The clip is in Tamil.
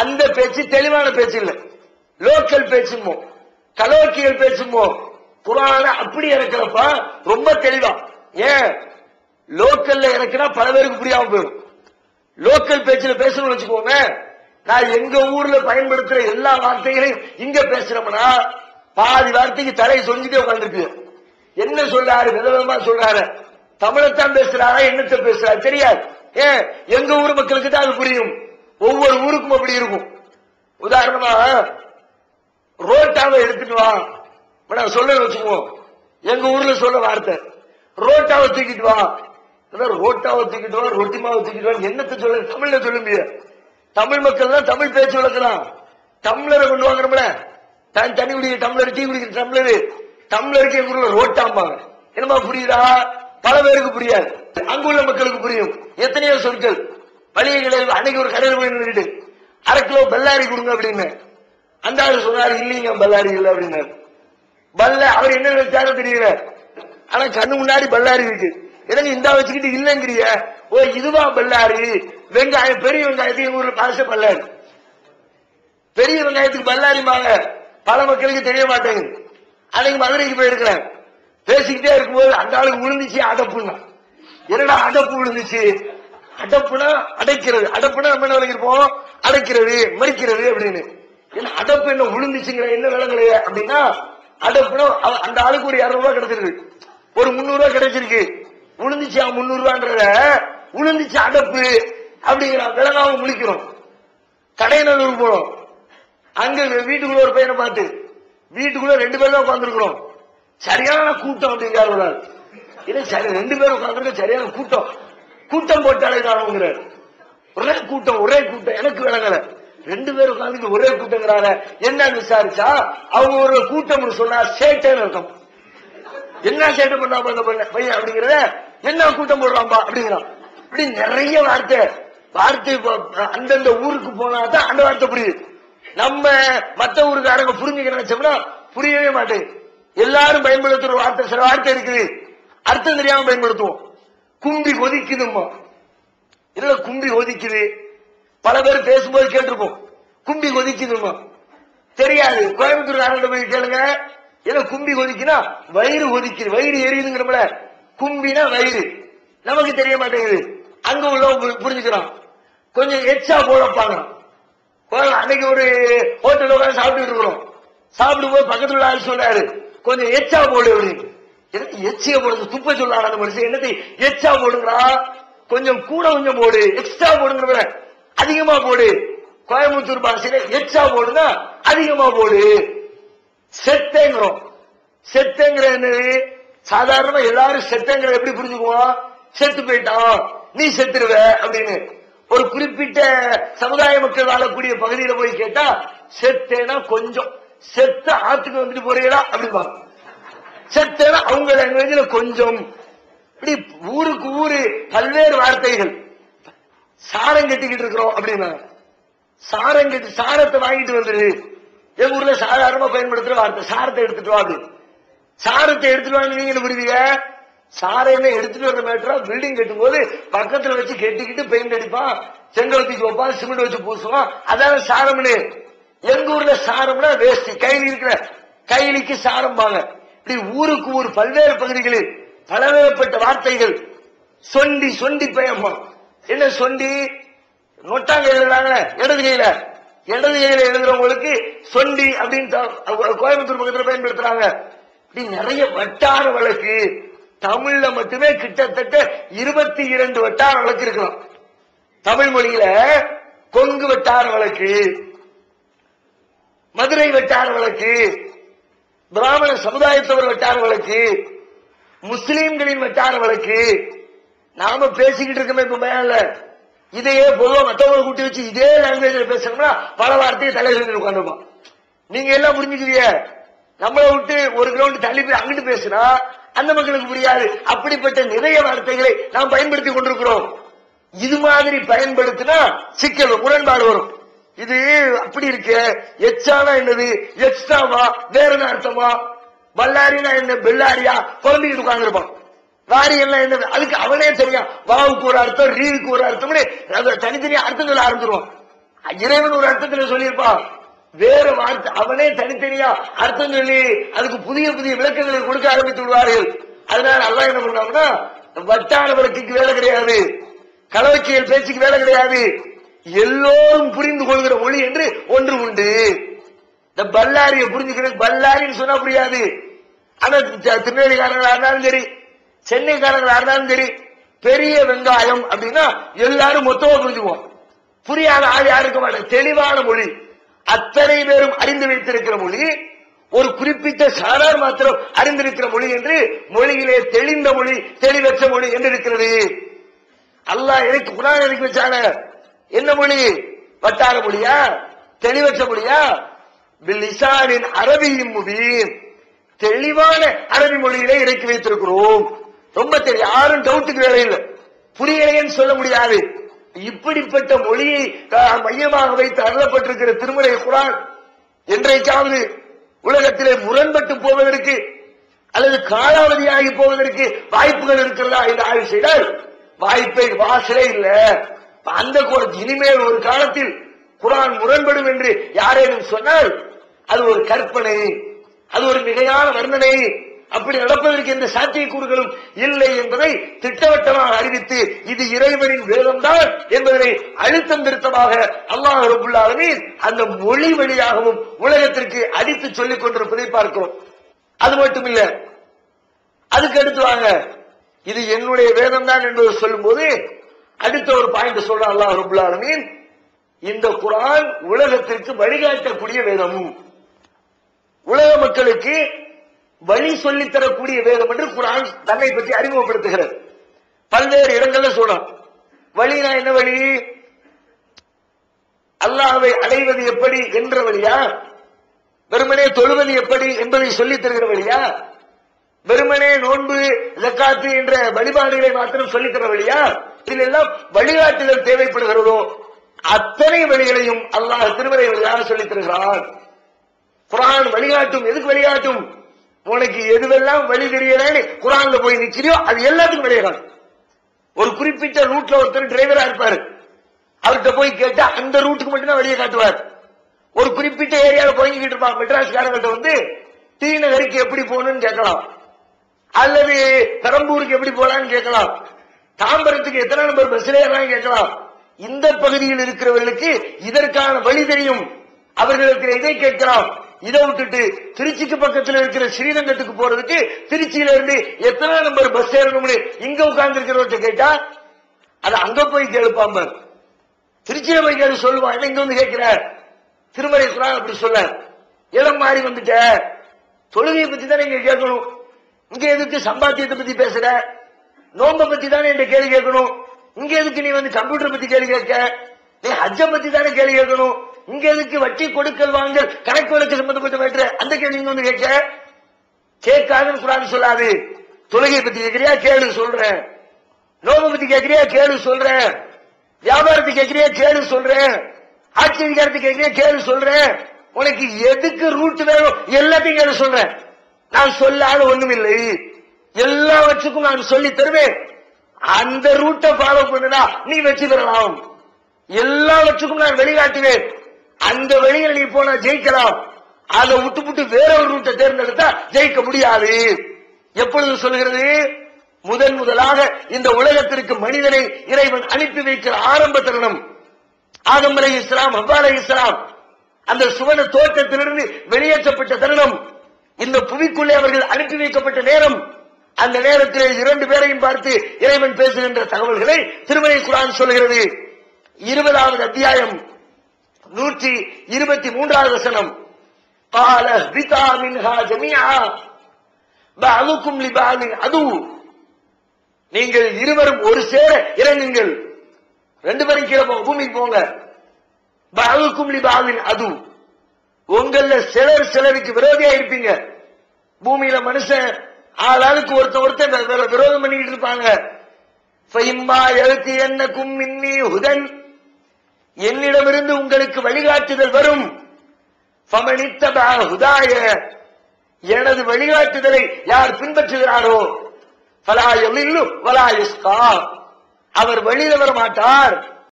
அந்த பேச்சு தெளிவான பேச்சு இல்லை. லோக்கல் பேச்சுமோ கலோக்கியல் பேச்சுமோ புராண அப்படி இறக்கிறப்ப ரொம்ப தெளிவா. ஏன்? லோக்கல்ல இறக்குனா பல பேருக்கு புரியாம போயிடும். லோக்கல் பேச்சுல பேசணும்னு வச்சுக்கோங்க. நான் எங்க ஊர்ல பயன்படுத்துற எல்லா வார்த்தைகளையும் இங்க பேசுறோம்னா பாதி வார்த்தைக்கு தலையை சொல்லிட்டே உட்காந்துருக்கு என்ன சொல்றாரு? விதவிதமா சொல்றாரு. தமிழைத்தான் பேசுறாரா? என்னத்தை பேசுறாரு? தெரியாது. ஏன்? எங்க ஊர் மக்களுக்கு தான் அது புரியும். ஒவ்வொரு ஊருக்கும் அப்படி இருக்கும். உதாரணமாக ரோட்டாவை எடுத்துட்டு வா. நான் சொல்ல வச்சுக்குவோம். எங்க ஊர்ல சொல்ல வார்த்தை. ரோட்டாவை தூக்கிட்டு வா. ரோட்டாவை தூக்கிட்டு வா ரொட்டி மாவை தூக்கிட்டு வா. என்னத்தை சொல்ல தமிழ்ல சொல்ல முடியாது தமிழ் மக்கள் தான் தமிழ் பேச்சு வளர்க்கலாம் டம்ளரை கொண்டு வாங்குறோம்ல. தன் தண்ணி குடிக்கிற டம்ளர் டீ குடிக்கிற தமிழர் டம்ளருக்கு எங்க ஊர்ல ரோட்டாம்பாங்க. என்னமா புரியுதா? பல பேருக்கு புரியாது. அங்குள்ள மக்களுக்கு புரியும். எத்தனையோ சொற்கள். வழிகளில் அன்னைக்கு ஒரு கடையில் போய் நின்றுட்டு அரை கிலோ பல்லாரி கொடுங்க அப்படின்னு. அந்த ஆள் சொன்னாரு இல்லைங்க பல்லாரி இல்லை அப்படின்னாரு பல்ல அவர் என்ன நினைச்சாரோ தெரியல. ஆனா கண்ணு முன்னாடி பல்லாரி இருக்கு. எனக்கு இந்த வச்சுக்கிட்டு இல்லைங்கிறிய? ஓ இதுவா பல்லாரி? வெங்காயம் பெரிய வெங்காயத்துக்கு எங்க ஊர்ல பாச பல்லாரி. பெரிய வெங்காயத்துக்கு பல்லாரிமாங்க பல மக்களுக்கு தெரிய மாட்டேங்குது. அன்னைக்கு மதுரைக்கு போயிருக்கிறேன். பேசிக்கிட்டே இருக்கும்போது அந்த ஆளுக்கு விழுந்துச்சு அடப்புன்னா என்னடா அடப்பு விழுந்துச்சு? அடப்புனா அடைக்கிறது. அடப்புனா நம்ம என்ன விளங்கிருப்போம் அடைக்கிறது மறிக்கிறது அப்படின்னு. ஏன்னா அடப்பு என்ன விழுந்துச்சுங்கிற என்ன விளங்கலையே அப்படின்னா அடப்புனா அந்த ஆளுக்கு ஒரு இருநூறு ரூபாய் கிடைச்சிருக்கு. ஒரு முந்நூறு ரூபா கிடைச்சிருக்கு. விழுந்துச்சா முந்நூறு ரூபான்றத விழுந்துச்சு அடப்பு அப்படிங்கிற விளங்காம முழிக்கிறோம். கடையநல்லூர் போனோம் அங்க வீட்டுக்குள்ள ஒரு பையனை பார்த்து வீட்டுக்குள்ள ரெண்டு பேரும் தான் உட்காந்துருக்கிறோம் சரியான கூட்டம் அப்படிங்கிறார் ஒரு ஆள். இல்ல சரி ரெண்டு பேரும் உட்காந்துருக்க சரியான கூட்டம். கூட்டம் போட்டாலே காணுங்கிறார் ஒரே கூட்டம் ஒரே கூட்டம். எனக்கு விளங்கல. ரெண்டு பேரும் உட்காந்து ஒரே கூட்டங்கிறார என்ன விசாரிச்சா அவங்க ஒரு கூட்டம் சொன்னா சேட்டைன்னு இருக்கும் என்ன சேட்டை பண்ணா அந்த பையன் பையன் என்ன கூட்டம் போடுறான்பா அப்படிங்கிறான். இப்படி நிறைய வார்த்தை. வார்த்தை அந்தந்த ஊருக்கு போனா தான் அந்த வார்த்தை புரியுது. நம்ம மத்த ஊருக்காரங்க புரிஞ்சுக்க நினைச்சோம்னா புரியவே மாட்டேங்குது. எல்லாரும் பயன்படுத்துற வார்த்தை சில வார்த்தை இருக்குது. அர்த்தம் தெரியாம பயன்படுத்துவோம். கும்பி கொதிக்குதுமா இல்ல கும்பி கொதிக்குது? பல பேர் பேசும்போது கேட்டிருப்போம். கும்பி கொதிக்குதுமா தெரியாது. கோயம்புத்தூர் போய் கேளுங்க. ஏன்னா கும்பி கொதிக்குனா வயிறு கொதிக்குது. வயிறு எரியுதுங்கிறப்பல கும்பினா வயிறு. நமக்கு தெரிய மாட்டேங்குது. அங்க உள்ள புரிஞ்சுக்கிறோம் கொஞ்சம் எச்சா போடப்பாங்க அன்னைக்கு ஒரு ஹோட்டல் உட்காந்து சாப்பிட்டு இருக்கிறோம். சாப்பிடும் போது பக்கத்துல உள்ள ஆள் சொன்னாரு கொஞ்சம் எச்சா போடு அப்படின்னு. எனக்கு எச்சிய போடுது துப்ப சொல்லாத அந்த மனுஷன். என்னத்தை எச்சா போடுங்களா கொஞ்சம் கூட கொஞ்சம் போடு எக்ஸ்ட்ரா போடுங்கிற அதிகமா போடு. கோயம்புத்தூர் பாஷையில எச்சா போடுனா அதிகமா போடு. செத்தேங்கிறோம். செத்தேங்கிற என்னது? சாதாரணமா எல்லாரும் செத்தேங்கிற எப்படி புரிஞ்சுக்குவோம்? செத்து போயிட்டான். நீ செத்துருவ அப்படின்னு. ஒரு குறிப்பிட்ட சமுதாய மக்கள் வாழக்கூடிய பகுதியில போய் கேட்டா செத்தேனா கொஞ்சம். செத்த ஆத்துக்கு வந்துட்டு போறீங்களா? அப்படிம்பாங்க செத்தேனா அவங்க லாங்குவேஜ்ல கொஞ்சம் இப்படி ஊருக்கு ஊரு பல்வேறு வார்த்தைகள். சாரம் கட்டிக்கிட்டு இருக்கிறோம் அப்படின்னா சாரம் கட்டி சாரத்தை வாங்கிட்டு வந்துரு. எங்க ஊர்ல சாதாரணமா பயன்படுத்துற வார்த்தை சாரத்தை எடுத்துட்டு வா சாரத்தை எடுத்துட்டு வாங்க நீங்க என்ன சாரையுமே எடுத்துட்டு வந்த மேட்டரா பில்டிங் கட்டும் போது பக்கத்துல வச்சு கெட்டிக்கிட்டு பெயிண்ட் அடிப்பான் செங்கல் தூக்கி வைப்பான் சிமெண்ட் வச்சு பூசுவான். அதான சாரம்னு. எங்க ஊர்ல சாரம்னா வேஷ்டி கைலி இருக்கிற கைலிக்கு சாரம்பாங்க. ஊருக்கு ஊர் பல்வேறு பகுதிகளில் பலவேறுபட்ட வார்த்தைகள். சொண்டி சொண்டி பயமா என்ன சொண்டி? நொட்டாங்க எழுதுறாங்க இடது கையில இடது கையில எழுதுறவங்களுக்கு சொண்டி அப்படின்னு கோயம்புத்தூர் பக்கத்துல பயன்படுத்துறாங்க. இப்படி நிறைய வட்டார வழக்கு. தமிழ்ல மட்டுமே கிட்டத்தட்ட இருபத்தி இரண்டு வட்டார வழக்கு இருக்கலாம் தமிழ் மொழியில கொங்கு வட்டார வழக்கு மதுரை வட்டார வழக்கு பிராமண சமுதாயத்தவர் வட்டார வழக்கு முஸ்லீம்களின் வட்டார வழக்கு நாம பேசிக்கிட்டு இருக்கோமே இப்ப மேல. இதையே பொதுவா மத்தவங்களை கூட்டி வச்சு இதே லாங்குவேஜ்ல பேசணும்னா பல வார்த்தையை தலைவர் உட்காந்துருப்போம் நீங்க எல்லாம் புரிஞ்சுக்குவீங்க நம்மளை விட்டு ஒரு கிரவுண்ட் தள்ளி போய் அங்கிட்டு பேசினா அந்த மக்களுக்கு புரியாது. அப்படிப்பட்ட நிறைய வார்த்தைகளை நாம் பயன்படுத்தி கொண்டிருக்கிறோம். இது மாதிரி பயன்படுத்தினா சிக்கல் முரண்பாடு வரும். இது அப்படி இருக்கு. எச்சானா என்னது? எக்ஸ்ட்ராவா வேற என்ன அர்த்தமா? வல்லாரினா என்ன? பெல்லாரியா குழந்தைகிட்டு உட்கார்ந்துருப்பான். வாரி எல்லாம் என்ன அதுக்கு அவனே தெரியும் வாவுக்கு ஒரு அர்த்தம் ரீவுக்கு ஒரு அர்த்தம்னு தனித்தனியா அர்த்தம் சொல்ல ஆரம்பிச்சிருவான் இறைவன் ஒரு அர்த்தத்துல சொல்லியிருப்பான் வேற வார்த்தை அவனே தனித்தனியா அர்த்தம் சொல்லி அதுக்கு புதிய புதிய விளக்கங்களை கொடுக்க ஆரம்பித்து விடுவார்கள். அதனால அல்லாஹ் என்ன பண்ணாங்கன்னா வட்டார வழக்குக்கு வேலை கிடையாது. கலவைக்கியல் பேச்சுக்கு வேலை கிடையாது. எல்லோரும் புரிந்து கொள்கிற மொழி என்று ஒன்று உண்டு. இந்த பல்லாரிய புரிஞ்சுக்கிறது பல்லாரின்னு சொன்னா புரியாது. ஆனா தி- திருநெல்வேலிக்காரங்களா இருந்தாலும் சரி சென்னைக்காரங்களா இருந்தாலும் சரி பெரிய வெங்காயம் அப்படின்னா எல்லாரும் மொத்தமா புரிஞ்சுக்குவோம். புரியாத ஆள் யாருக்கும் தெளிவான மொழி. அத்தனை பேரும் அறிந்து வைத்திருக்கிற மொழி ஒரு குறிப்பிட்ட சாரார் மாத்திரம் அறிந்திருக்கிற மொழி என்று மொழியிலே தெளிந்த மொழி தெளிவற்ற மொழி என்று இருக்கிறது. அல்லாஹ் எனக்கு குரான் எனக்கு வச்சான. என்ன மொழி? வட்டார மொழியா? தெளிவற்ற மொழியா? பில்லிசானின் அரபியின் முபீன் தெளிவான அரபி மொழியிலே இறக்கி வைத்திருக்கிறோம். ரொம்ப தெரியும் யாரும் டவுட்டுக்கு வேலை இல்லை. புரியலைன்னு சொல்ல முடியாது. இப்படிப்பட்ட மொழியை மையமாக வைத்து அருளப்பட்டிருக்கிற திருமலை குரான் என்றைக்காவது உலகத்திலே முரண்பட்டு போவதற்கு அல்லது காலாவதியாகி போவதற்கு வாய்ப்புகள் இருக்கிறதா என்று ஆய்வு செய்தால் வாய்ப்பை வாசலே இல்ல. அந்த கோண- இனிமேல் ஒரு காலத்தில் குரான் முரண்படும் என்று யாரேனும் சொன்னால் அது ஒரு கற்பனை அது ஒரு மிகையான வர்ணனை. அப்படி நடப்பதற்கு எந்த சாத்தியக்கூறுகளும் இல்லை என்பதை திட்டவட்டமாக அறிவித்து இது இறைவனின் வேதம்தான் என்பதனை அழுத்தம் திருத்தமாக அல்லாஹ் ரபுல்லாலுமே அந்த மொழி வழியாகவும் உலகத்திற்கு அடித்து சொல்லிக் கொண்டிருப்பதை பார்க்கிறோம். அது மட்டும் இல்ல அதுக்கு அடுத்து வாங்க இது என்னுடைய வேதம் தான் என்று சொல்லும் போது அடுத்த ஒரு பாயிண்ட் சொல்றான் அல்லாஹ் ரபுல் ஆலமீன். இந்த குரான் உலகத்திற்கு வழிகாட்டக்கூடிய வேதமும் உலக மக்களுக்கு வழி சொல்லித் தரக்கூடிய வேதம் என்று குரான் தன்னை பற்றி அறிமுகப்படுத்துகிறது. பல்வேறு இடங்கள்ல சொல்றான். வழினா என்ன வழி? அல்லாவை அடைவது எப்படி என்ற வழியா? வெறுமனே தொழுவது எப்படி என்பதை சொல்லித் தருகிற வழியா? வெறுமனே நோன்பு ஜக்காத்து என்ற வழிபாடுகளை மாத்திரம் சொல்லித் தர வழியா? இதிலெல்லாம் வழிகாட்டுதல் தேவைப்படுகிறதோ அத்தனை வழிகளையும் அல்லாஹ் திருமறை வழியாக சொல்லித் தருகிறான் குரான் வழிகாட்டும் எதுக்கு வழிகாட்டும்? உனக்கு எதுவெல்லாம் வழி தெரியலன்னு குரான்ல போய் நிக்கிறியோ அது எல்லாத்துக்கும் வழிகாட்டும். ஒரு குறிப்பிட்ட ரூட்ல ஒருத்தர் டிரைவரா இருப்பாரு. அவர்கிட்ட போய் கேட்டா அந்த ரூட்டுக்கு மட்டும்தான் வழியை காட்டுவார். ஒரு குறிப்பிட்ட ஏரியாவில் போய்கிட்டு இருப்பாங்க மெட்ராஸ்காரங்கள்ட்ட வந்து டி நகருக்கு எப்படி போகணும்னு கேட்கலாம். அல்லது பெரம்பூருக்கு எப்படி போலாம்னு கேட்கலாம். தாம்பரத்துக்கு எத்தனை நம்பர் பஸ்ல ஏறலாம் கேட்கலாம். இந்த பகுதியில் இருக்கிறவர்களுக்கு இதற்கான வழி தெரியும். அவர்களுக்கு இதை கேட்கலாம்? இதை விட்டுட்டு திருச்சிக்கு பக்கத்தில் இருக்கிற ஸ்ரீரங்கத்துக்கு போறதுக்கு திருச்சியில இருந்து எத்தனை நம்பர் பஸ் ஏறணும்னு இங்க உட்கார்ந்து இருக்கிறவர்கிட்ட கேட்டா அது அங்க போய் கேளுப்பாம திருச்சியில போய் கேள்வி சொல்லுவான். இங்க வந்து கேட்கிற திருமலை குரான் அப்படி சொல்ல. இடம் மாறி வந்துட்ட. தொழுகையை பத்தி தானே இங்க கேட்கணும். இங்க எதுக்கு சம்பாத்தியத்தை பத்தி பேசுற? நோம்ப பத்தி தானே என்ற கேள்வி கேட்கணும்? இங்க எதுக்கு நீ வந்து கம்ப்யூட்டர் பத்தி கேள்வி கேட்க? நீ ஹஜ்ஜ பத்தி தானே கேள்வி கேட்கணும்? இங்க எதுக்கு வட்டி கொடுக்கல் வாங்கல் கணக்கு வழக்கு சம்பந்தப்பட்ட மேட்ரு அந்த கேள்வி இங்க வந்து கேட்க. கேட்காதுன்னு குரான் சொல்லாது. தொழுகை பத்தி கேட்கிறியா? கேளு சொல்றேன். நோம்ப பத்தி கேட்கிறியா? கேளு சொல்றேன். வியாபாரத்தை கேட்கிறியா? கேளு சொல்றேன். ஆட்சி அதிகாரத்தை கேட்கிறியா? கேளு சொல்றேன். உனக்கு எதுக்கு ரூட் வேணும்? எல்லாத்தையும் கேளு சொல்றேன். நான் சொல்லாத ஒண்ணுமில்லை. எல்லாவற்றுக்கும் நான் சொல்லி தருவேன். அந்த ரூட்டை ஃபாலோ பண்ணுனா நீ வெற்றி பெறலாம். எல்லாவற்றுக்கும் நான் வழிகாட்டுவேன். அந்த வழியில் நீ போனா ஜெயிக்கலாம். அதை விட்டு விட்டு வேற ஒரு ரூட்டை தேர்ந்தெடுத்தா ஜெயிக்க முடியாது. எப்பொழுது சொல்கிறது? முதன் முதலாக இந்த உலகத்திற்கு மனிதனை இறைவன் அனுப்பி வைக்கிற ஆரம்ப தருணம். ஆதம் அலை இஸ்லாம் ஹவ்வா அலை இஸ்லாம் அந்த சுவன தோட்டத்திலிருந்து வெளியேற்றப்பட்ட தருணம். இந்த புவிக்குள்ளே அவர்கள் அனுப்பி வைக்கப்பட்ட நேரம். அந்த நேரத்தில் இரண்டு பேரையும் பார்த்து இறைவன் பேசுகின்ற தகவல்களை திருமலை குரான் சொல்கிறது இருபதாவது அத்தியாயம் நூற்றி இருபத்தி மூன்றாவது வசனம் قال اهبطا منها جميعا بعضكم لبعض عدو நீங்கள் இருவரும் ஒரு சேர இறங்குங்கள் ரெண்டு பேரும் கீழே போங்க பூமிக்கு போங்க பாவுக்கும் லிபாவின் அது உங்கள சிலர் சிலருக்கு விரோதியா இருப்பீங்க பூமியில மனுஷன் ஆளாளுக்கு ஒருத்த ஒருத்தன் விரோதம் பண்ணிக்கிட்டு இருப்பாங்க. ஃபைம்மா என்ன கும்மின்னி ஹுதன்? என்னிடமிருந்து உங்களுக்கு வழிகாட்டுதல் வரும். ஹுதாய. எனது வழிகாட்டுதலை யார் பின்பற்றுகிறாரோ? ஃபலா யமில்லு வலாயுஸ்கா அவர் வழியில வர மாட்டார்.